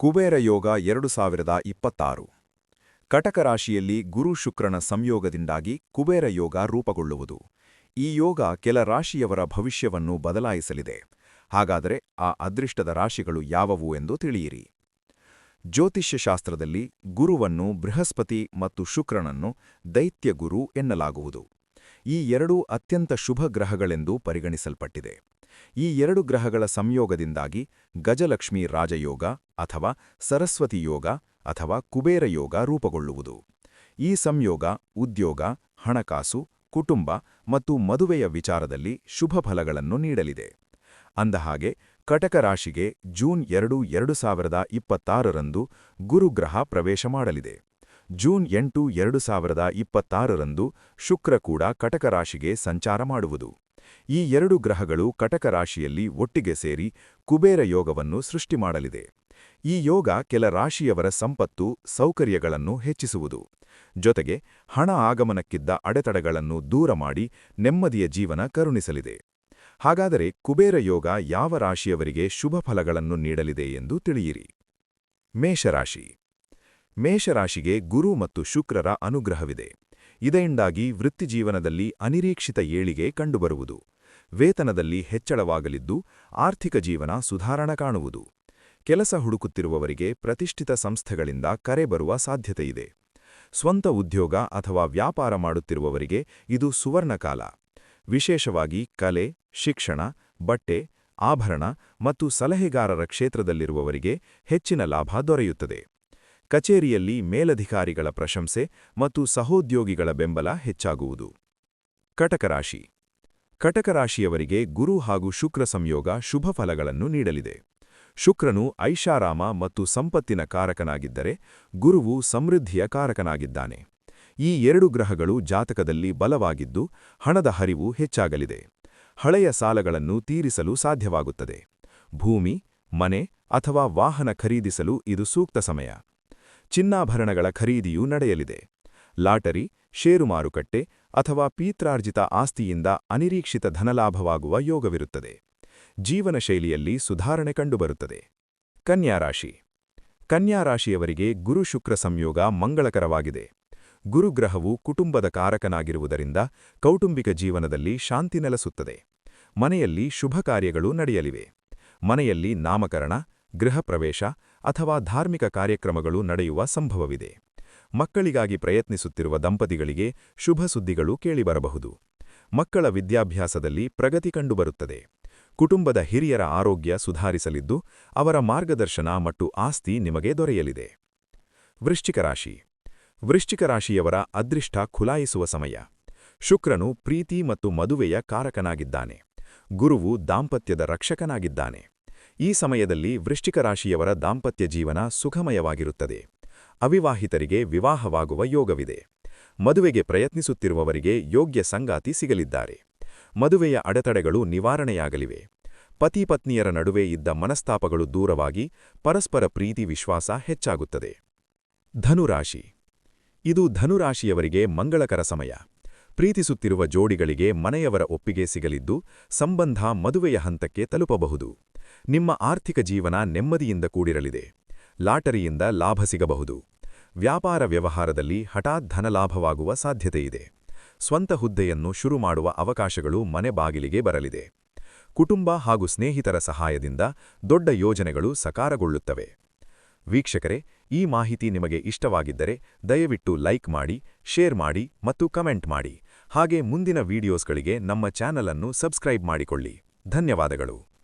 ಕುಬೇರ ಯೋಗ ಎರಡು ಸಾವಿರದ ಇಪ್ಪತ್ತಾರು. ಕಟಕ ರಾಶಿಯಲ್ಲಿ ಗುರು ಶುಕ್ರನ ಸಂಯೋಗದಿಂದಾಗಿ ಕುಬೇರ ಯೋಗ ರೂಪುಗೊಳ್ಳುವುದು. ಈ ಯೋಗ ಕೆಲ ರಾಶಿಯವರ ಭವಿಷ್ಯವನ್ನು ಬದಲಾಯಿಸಲಿದೆ. ಹಾಗಾದರೆ ಆ ಅದೃಷ್ಟದ ರಾಶಿಗಳು ಯಾವುವು ಎಂದು ತಿಳಿಯಿರಿ. ಜ್ಯೋತಿಷ್ಯಶಾಸ್ತ್ರದಲ್ಲಿ ಗುರುವನ್ನು ಬೃಹಸ್ಪತಿ ಮತ್ತು ಶುಕ್ರನನ್ನು ದೈತ್ಯ ಗುರು ಎನ್ನಲಾಗುವುದು. ಈ ಎರಡೂ ಅತ್ಯಂತ ಶುಭ ಗ್ರಹಗಳೆಂದು ಪರಿಗಣಿಸಲ್ಪಟ್ಟಿದೆ. ಈ ಎರಡು ಗ್ರಹಗಳ ಸಂಯೋಗದಿಂದಾಗಿ ಗಜಲಕ್ಷ್ಮಿ ರಾಜಯೋಗ ಅಥವಾ ಸರಸ್ವತಿ ಯೋಗ ಅಥವಾ ಕುಬೇರ ಯೋಗ ರೂಪುಗೊಳ್ಳುವುದು. ಈ ಸಂಯೋಗ ಉದ್ಯೋಗ, ಹಣಕಾಸು, ಕುಟುಂಬ ಮತ್ತು ಮದುವೆಯ ವಿಚಾರದಲ್ಲಿ ಶುಭ ಫಲಗಳನ್ನು ನೀಡಲಿದೆ. ಅಂದಹಾಗೆ, ಕಟಕ ರಾಶಿಗೆ ಜೂನ್ ಎರಡು ಎರಡು ಸಾವಿರದ ಇಪ್ಪತ್ತಾರರಂದು ಗುರುಗ್ರಹ ಪ್ರವೇಶ ಮಾಡಲಿದೆ. ಜೂನ್ ಎಂಟು, ಎರಡು ಸಾವಿರದ ಇಪ್ಪತ್ತಾರರಂದು ಶುಕ್ರ ಕೂಡ ಕಟಕ ರಾಶಿಗೆ ಸಂಚಾರ ಮಾಡುವುದು. ಈ ಎರಡು ಗ್ರಹಗಳು ಕಟಕ ರಾಶಿಯಲ್ಲಿ ಒಟ್ಟಿಗೆ ಸೇರಿ ಕುಬೇರ ಯೋಗವನ್ನು ಸೃಷ್ಟಿ ಮಾಡಲಿದೆ. ಈ ಯೋಗ ಕೆಲ ರಾಶಿಯವರ ಸಂಪತ್ತು, ಸೌಕರ್ಯಗಳನ್ನು ಹೆಚ್ಚಿಸುವುದು. ಜೊತೆಗೆ ಹಣ ಆಗಮನಕ್ಕಿದ್ದ ಅಡೆತಡೆಗಳನ್ನು ದೂರ ಮಾಡಿ ನೆಮ್ಮದಿಯ ಜೀವನ ಕರುಣಿಸಲಿದೆ. ಹಾಗಾದರೆ ಕುಬೇರ ಯೋಗ ಯಾವ ರಾಶಿಯವರಿಗೆ ಶುಭ ಫಲಗಳನ್ನು ನೀಡಲಿದೆ ಎಂದು ತಿಳಿಯಿರಿ. ಮೇಷರಾಶಿ. ಮೇಷರಾಶಿಗೆ ಗುರು ಮತ್ತು ಶುಕ್ರರ ಅನುಗ್ರಹವಿದೆ. ಇದರಿಂದಾಗಿ ವೃತ್ತಿಜೀವನದಲ್ಲಿ ಅನಿರೀಕ್ಷಿತ ಏಳಿಗೆ ಕಂಡುಬರುವುದು. ವೇತನದಲ್ಲಿ ಹೆಚ್ಚಳವಾಗಲಿದ್ದು ಆರ್ಥಿಕ ಜೀವನ ಸುಧಾರಣ ಕಾಣುವುದು. ಕೆಲಸ ಹುಡುಕುತ್ತಿರುವವರಿಗೆ ಪ್ರತಿಷ್ಠಿತ ಸಂಸ್ಥೆಗಳಿಂದ ಕರೆ ಬರುವ ಸಾಧ್ಯತೆಯಿದೆ. ಸ್ವಂತ ಉದ್ಯೋಗ ಅಥವಾ ವ್ಯಾಪಾರ ಮಾಡುತ್ತಿರುವವರಿಗೆ ಇದು ಸುವರ್ಣಕಾಲ. ವಿಶೇಷವಾಗಿ ಕಲೆ, ಶಿಕ್ಷಣ, ಬಟ್ಟೆ, ಆಭರಣ ಮತ್ತು ಸಲಹೆಗಾರರ ಕ್ಷೇತ್ರದಲ್ಲಿರುವವರಿಗೆ ಹೆಚ್ಚಿನ ಲಾಭ ದೊರೆಯುತ್ತದೆ. ಕಚೇರಿಯಲ್ಲಿ ಮೇಲಧಿಕಾರಿಗಳ ಪ್ರಶಂಸೆ ಮತ್ತು ಸಹೋದ್ಯೋಗಿಗಳ ಬೆಂಬಲ ಹೆಚ್ಚಾಗುವುದು. ಕಟಕರಾಶಿ. ಕಟಕರಾಶಿಯವರಿಗೆ ಗುರು ಹಾಗೂ ಶುಕ್ರ ಸಂಯೋಗ ಶುಭ ಫಲಗಳನ್ನು ನೀಡಲಿದೆ. ಶುಕ್ರನು ಐಷಾರಾಮ ಮತ್ತು ಸಂಪತ್ತಿನ ಕಾರಕನಾಗಿದ್ದರೆ ಗುರುವು ಸಮೃದ್ಧಿಯ ಕಾರಕನಾಗಿದ್ದಾನೆ. ಈ ಎರಡು ಗ್ರಹಗಳು ಜಾತಕದಲ್ಲಿ ಬಲವಾಗಿದ್ದು ಹಣದ ಹರಿವು ಹೆಚ್ಚಾಗಲಿದೆ. ಹಳೆಯ ಸಾಲಗಳನ್ನು ತೀರಿಸಲು ಸಾಧ್ಯವಾಗುತ್ತದೆ. ಭೂಮಿ, ಮನೆ ಅಥವಾ ವಾಹನ ಖರೀದಿಸಲು ಇದು ಸೂಕ್ತ ಸಮಯ. ಚಿನ್ನಾಭರಣಗಳ ಖರೀದಿಯೂ ನಡೆಯಲಿದೆ. ಲಾಟರಿ, ಷೇರು ಮಾರುಕಟ್ಟೆ ಅಥವಾ ಪೀತ್ರಾರ್ಜಿತ ಆಸ್ತಿಯಿಂದ ಅನಿರೀಕ್ಷಿತ ಧನಲಾಭವಾಗುವ ಯೋಗವಿರುತ್ತದೆ. ಜೀವನ ಶೈಲಿಯಲ್ಲಿ ಸುಧಾರಣೆ ಕಂಡುಬರುತ್ತದೆ. ಕನ್ಯಾರಾಶಿ ಕನ್ಯಾರಾಶಿಯವರಿಗೆ ಗುರು ಶುಕ್ರ ಸಂಯೋಗ ಮಂಗಳಕರವಾಗಿದೆ. ಗುರುಗ್ರಹವು ಕುಟುಂಬದ ಕಾರಕನಾಗಿರುವುದರಿಂದ ಕೌಟುಂಬಿಕ ಜೀವನದಲ್ಲಿ ಶಾಂತಿ ನೆಲೆಸುತ್ತದೆ. ಮನೆಯಲ್ಲಿ ಶುಭ ಕಾರ್ಯಗಳು ನಡೆಯಲಿವೆ. ಮನೆಯಲ್ಲಿ ನಾಮಕರಣ, ಗೃಹ ಪ್ರವೇಶ ಅಥವಾ ಧಾರ್ಮಿಕ ಕಾರ್ಯಕ್ರಮಗಳು ನಡೆಯುವ ಸಂಭವವಿದೆ. ಮಕ್ಕಳಿಗಾಗಿ ಪ್ರಯತ್ನಿಸುತ್ತಿರುವ ದಂಪತಿಗಳಿಗೆ ಶುಭ ಸುದ್ದಿಗಳು ಕೇಳಿಬರಬಹುದು. ಮಕ್ಕಳ ವಿದ್ಯಾಭ್ಯಾಸದಲ್ಲಿ ಪ್ರಗತಿ ಕಂಡುಬರುತ್ತದೆ. ಕುಟುಂಬದ ಹಿರಿಯರ ಆರೋಗ್ಯ ಸುಧಾರಿಸಲಿದ್ದು, ಅವರ ಮಾರ್ಗದರ್ಶನ ಮತ್ತು ಆಸ್ತಿ ನಿಮಗೆ ದೊರೆಯಲಿದೆ. ವೃಶ್ಚಿಕ ರಾಶಿ. ವೃಶ್ಚಿಕ ರಾಶಿಯವರ ಅದೃಷ್ಟ ಖುಲಾಯಿಸುವ ಸಮಯ. ಶುಕ್ರನು ಪ್ರೀತಿ ಮತ್ತು ಮದುವೆಯ ಕಾರಕನಾಗಿದ್ದಾನೆ. ಗುರುವು ದಾಂಪತ್ಯದ ರಕ್ಷಕನಾಗಿದ್ದಾನೆ. ಈ ಸಮಯದಲ್ಲಿ ವೃಶ್ಚಿಕ ರಾಶಿಯವರ ದಾಂಪತ್ಯ ಜೀವನ ಸುಖಮಯವಾಗಿರುತ್ತದೆ. ಅವಿವಾಹಿತರಿಗೆ ವಿವಾಹವಾಗುವ ಯೋಗವಿದೆ. ಮದುವೆಗೆ ಪ್ರಯತ್ನಿಸುತ್ತಿರುವವರಿಗೆ ಯೋಗ್ಯ ಸಂಗಾತಿ ಸಿಗಲಿದ್ದಾರೆ. ಮದುವೆಯ ಅಡೆತಡೆಗಳು ನಿವಾರಣೆಯಾಗಲಿವೆ. ಪತಿಪತ್ನಿಯರ ನಡುವೆ ಇದ್ದ ಮನಸ್ತಾಪಗಳು ದೂರವಾಗಿ ಪರಸ್ಪರ ಪ್ರೀತಿ ವಿಶ್ವಾಸ ಹೆಚ್ಚಾಗುತ್ತದೆ. ಧನುರಾಶಿ. ಇದು ಧನುರಾಶಿಯವರಿಗೆ ಮಂಗಳಕರ ಸಮಯ. ಪ್ರೀತಿಸುತ್ತಿರುವ ಜೋಡಿಗಳಿಗೆ ಮನೆಯವರ ಒಪ್ಪಿಗೆ ಸಿಗಲಿದ್ದು, ಸಂಬಂಧ ಮದುವೆಯ ಹಂತಕ್ಕೆ ತಲುಪಬಹುದು. ನಿಮ್ಮ ಆರ್ಥಿಕ ಜೀವನ ನೆಮ್ಮದಿಯಿಂದ ಕೂಡಿರಲಿದೆ. ಲಾಟರಿಯಿಂದ ಲಾಭ ಸಿಗಬಹುದು. ವ್ಯಾಪಾರ ವ್ಯವಹಾರದಲ್ಲಿ ಹಠಾತ್ ಧನಲಾಭವಾಗುವ ಸಾಧ್ಯತೆಯಿದೆ. ಸ್ವಂತ ಹುದ್ದೆಯನ್ನು ಶುರು ಮಾಡುವ ಅವಕಾಶಗಳು ಮನೆ ಬಾಗಿಲಿಗೆ ಬರಲಿದೆ. ಕುಟುಂಬ ಹಾಗೂ ಸ್ನೇಹಿತರ ಸಹಾಯದಿಂದ ದೊಡ್ಡ ಯೋಜನೆಗಳು ಸಕಾರಗೊಳ್ಳುತ್ತವೆ. ವೀಕ್ಷಕರೇ, ಈ ಮಾಹಿತಿ ನಿಮಗೆ ಇಷ್ಟವಾಗಿದ್ದರೆ ದಯವಿಟ್ಟು ಲೈಕ್ ಮಾಡಿ, ಶೇರ್ ಮಾಡಿ ಮತ್ತು ಕಮೆಂಟ್ ಮಾಡಿ. ಹಾಗೆ ಮುಂದಿನ ವಿಡಿಯೋಸ್ಗಳಿಗೆ ನಮ್ಮ ಚಾನಲನ್ನು ಸಬ್ಸ್ಕ್ರೈಬ್ ಮಾಡಿಕೊಳ್ಳಿ. ಧನ್ಯವಾದಗಳು.